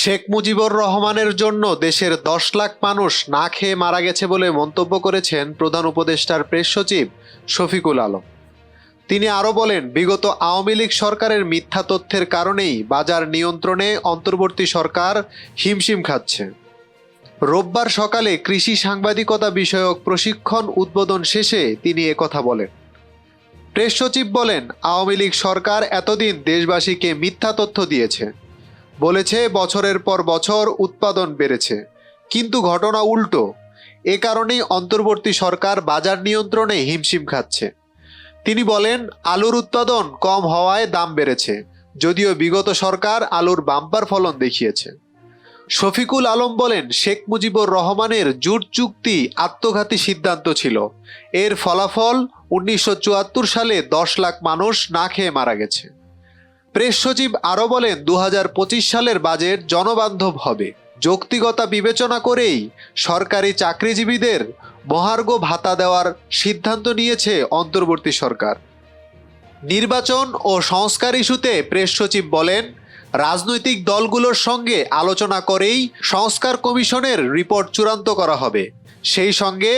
শেখ মুজিবুর রহমানের জন্য দেশের দশ লাখ মানুষ না খেয়ে মারা গেছে বলে মন্তব্য করেছেন প্রধান উপদেষ্টার প্রেস সচিব শফিকুল আলম। তিনি আরও বলেন, বিগত আওয়ামী লীগ সরকারের মিথ্যা তথ্যের কারণেই বাজার নিয়ন্ত্রণে অন্তর্বর্তী সরকার হিমশিম খাচ্ছে। রোববার সকালে কৃষি সাংবাদিকতা বিষয়ক প্রশিক্ষণ উদ্বোধন শেষে তিনি একথা বলেন। প্রেস সচিব বলেন, আওয়ামী লীগ সরকার এতদিন দেশবাসীকে মিথ্যা তথ্য দিয়েছে। বলেছে, বছরের পর বছর উৎপাদন বেড়েছে। কিন্তু ঘটনা উল্টো। এ কারণেই অন্তর্বর্তী সরকার বাজার নিয়ন্ত্রণে হিমশিম খাচ্ছে। তিনি বলেন, আলুর উৎপাদন কম হওয়ায় দাম বেড়েছে, যদিও বিগত সরকার আলুর বাম্পার ফলন দেখিয়েছে। শফিকুল আলম বলেন, শেখ মুজিবুর রহমানের জুট চুক্তি আত্মঘাতী সিদ্ধান্ত ছিল। এর ফলাফল উনিশশো চুয়াত্তর সালে দশ লাখ মানুষ না খেয়ে মারা গেছে। প্রেস সচিব আরও বলেন দু হাজার পঁচিশ সালের বাজেট জনবান্ধব হবে। যৌক্তিকতা বিবেচনা করেই সরকারি চাকরিজীবীদের মহার্ঘ ভাতা দেওয়ার সিদ্ধান্ত নিয়েছে অন্তর্বর্তী সরকার। নির্বাচন ও সংস্কার ইস্যুতে প্রেস সচিব বলেন, রাজনৈতিক দলগুলোর সঙ্গে আলোচনা করেই সংস্কার কমিশনের রিপোর্ট চূড়ান্ত করা হবে। সেই সঙ্গে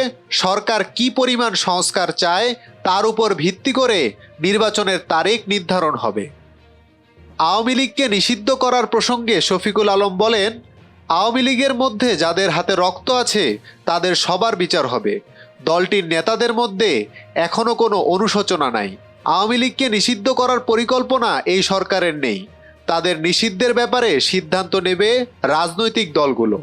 সরকার কি পরিমাণ সংস্কার চায় তার উপর ভিত্তি করে নির্বাচনের তারিখ নির্ধারণ হবে। আওয়ামী লীগকে নিষিদ্ধ করার প্রসঙ্গে শফিকুল আলম বলেন, আওয়ামী লীগের মধ্যে যাদের হাতে রক্ত আছে, তাদের সবার বিচার হবে। দলটির নেতাদের মধ্যে এখনও কোনো অনুশোচনা নাই। আওয়ামী লীগকে নিষিদ্ধ করার পরিকল্পনা এই সরকারের নেই। তাদের নিষিদ্ধের ব্যাপারে সিদ্ধান্ত নেবে রাজনৈতিক দলগুলো।